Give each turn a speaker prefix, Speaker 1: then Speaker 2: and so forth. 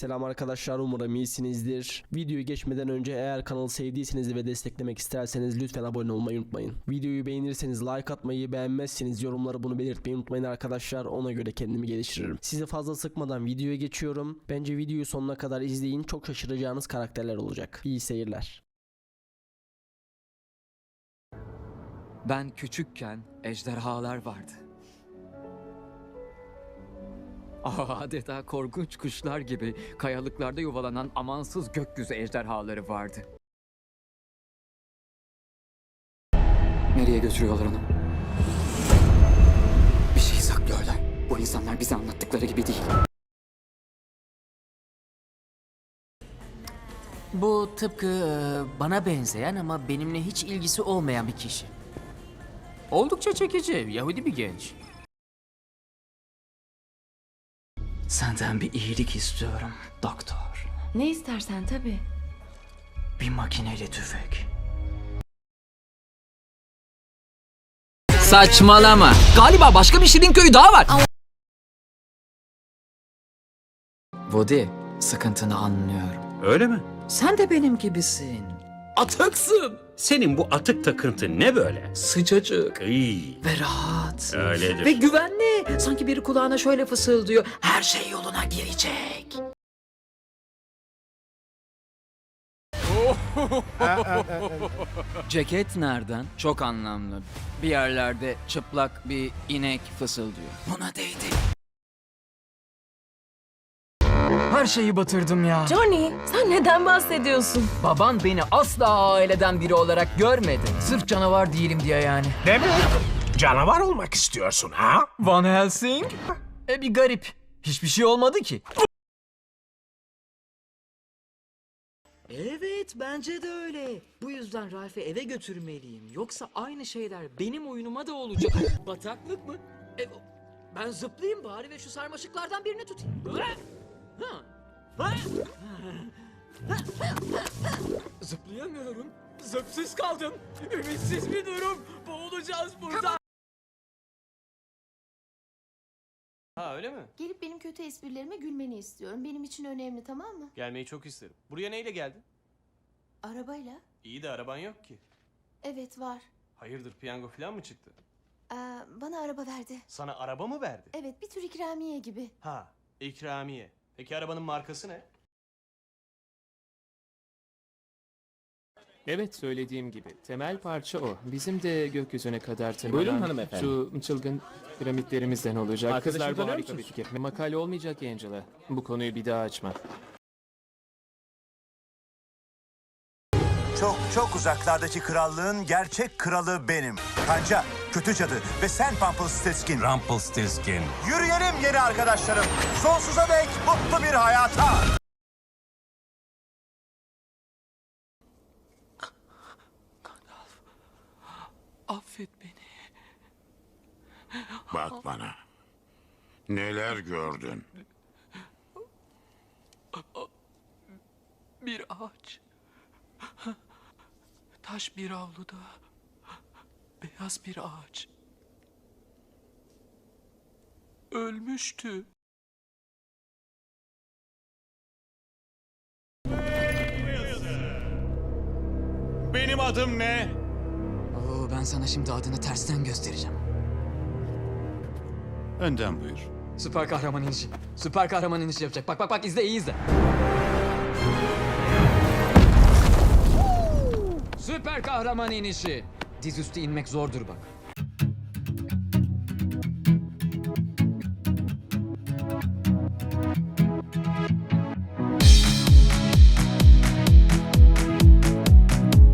Speaker 1: Selam arkadaşlar umarım iyisinizdir. Videoyu geçmeden önce eğer kanalı sevdiyseniz ve desteklemek isterseniz lütfen abone olmayı unutmayın. Videoyu beğenirseniz like atmayı beğenmezseniz yorumlara bunu belirtmeyi unutmayın arkadaşlar ona göre kendimi geliştiririm. Sizi fazla sıkmadan videoya geçiyorum. Bence videoyu sonuna kadar izleyin çok şaşıracağınız karakterler olacak. İyi seyirler.
Speaker 2: Ben küçükken ejderhalar vardı. Ah, Adeta korkunç kuşlar gibi kayalıklarda yuvalanan amansız gökyüzü ejderhaları vardı. Nereye götürüyorlar onu? Bir şey saklıyorlar. Bu insanlar bize anlattıkları gibi değil.
Speaker 3: Bu tıpkı e, bana benzeyen ama benimle hiç ilgisi olmayan bir kişi. Oldukça çekici, Yahudi bir genç. Senden bir iyilik istiyorum, doktor.
Speaker 4: Ne istersen tabii.
Speaker 3: Bir makineli tüfek.
Speaker 2: Saçmalama. Galiba başka bir şirin köyü daha var. Woody, sıkıntını anlıyorum.
Speaker 5: Öyle mi?
Speaker 2: Sen de benim gibisin. Atıksın.
Speaker 5: Senin bu atık takıntı ne böyle?
Speaker 2: Sıcacık
Speaker 5: İyi.
Speaker 2: ve rahat.
Speaker 5: Öyledir.
Speaker 2: Ve güvenli. Sanki biri kulağına şöyle fısıldıyor. Her şey yoluna girecek. Ceket nereden? Çok anlamlı. Bir yerlerde çıplak bir inek fısıldıyor. Buna değdi. Her şeyi batırdım ya.
Speaker 4: Johnny, sen neden bahsediyorsun?
Speaker 3: Baban beni asla aileden biri olarak görmedi. Sırf canavar değilim diye yani.
Speaker 6: Demek canavar olmak istiyorsun ha?
Speaker 3: Van Helsing? E bir garip. Hiçbir şey olmadı ki.
Speaker 7: Evet bence de öyle. Bu yüzden Ralph'i eve götürmeliyim. Yoksa aynı şeyler benim oyunuma da olacak. Bataklık mı? E, ben zıplayayım bari ve şu sarmaşıklardan birini tutayım. Ha? Ha? Ha? Zıplayamıyorum. Zıpsız kaldım. Ümitsiz bir durum. Boğulacağız burada.
Speaker 4: Gelip benim kötü esprilerime gülmeni istiyorum. Benim için önemli tamam mı?
Speaker 8: Gelmeyi çok isterim. Buraya neyle geldin?
Speaker 4: Arabayla.
Speaker 8: İyi de araban yok ki.
Speaker 4: Evet var.
Speaker 8: Hayırdır piyango falan mı çıktı?
Speaker 4: Ee, bana araba verdi.
Speaker 8: Sana araba mı verdi?
Speaker 4: Evet bir tür ikramiye gibi.
Speaker 8: Ha, ikramiye. Peki arabanın markası ne?
Speaker 9: Evet söylediğim gibi temel parça o. Bizim de gökyüzüne kadar tırmanan
Speaker 10: Buyurun hanımefendi.
Speaker 9: şu çılgın piramitlerimizden olacak.
Speaker 10: Arkadaşını
Speaker 9: Kızlar bu
Speaker 10: tanıyor
Speaker 9: harika bir
Speaker 10: musunuz?
Speaker 9: fikir. Makale olmayacak Angela. Bu konuyu bir daha açma.
Speaker 11: Çok çok uzaklardaki krallığın gerçek kralı benim. Kanca, kötü cadı ve sen Rumpelstiltskin.
Speaker 5: Rumpelstiltskin.
Speaker 11: Yürüyelim yeni arkadaşlarım. Sonsuza dek mutlu bir hayata.
Speaker 2: Affet beni.
Speaker 6: Bak bana. Neler gördün?
Speaker 2: Bir ağaç. Taş bir avluda. Beyaz bir ağaç. Ölmüştü.
Speaker 6: Benim adım ne?
Speaker 2: Oo, ben sana şimdi adını tersten göstereceğim.
Speaker 6: Önden buyur.
Speaker 2: Süper kahraman inişi. Süper kahraman inişi yapacak. Bak bak bak izle iyi izle. Süper kahraman inişi. Dizüstü inmek zordur bak.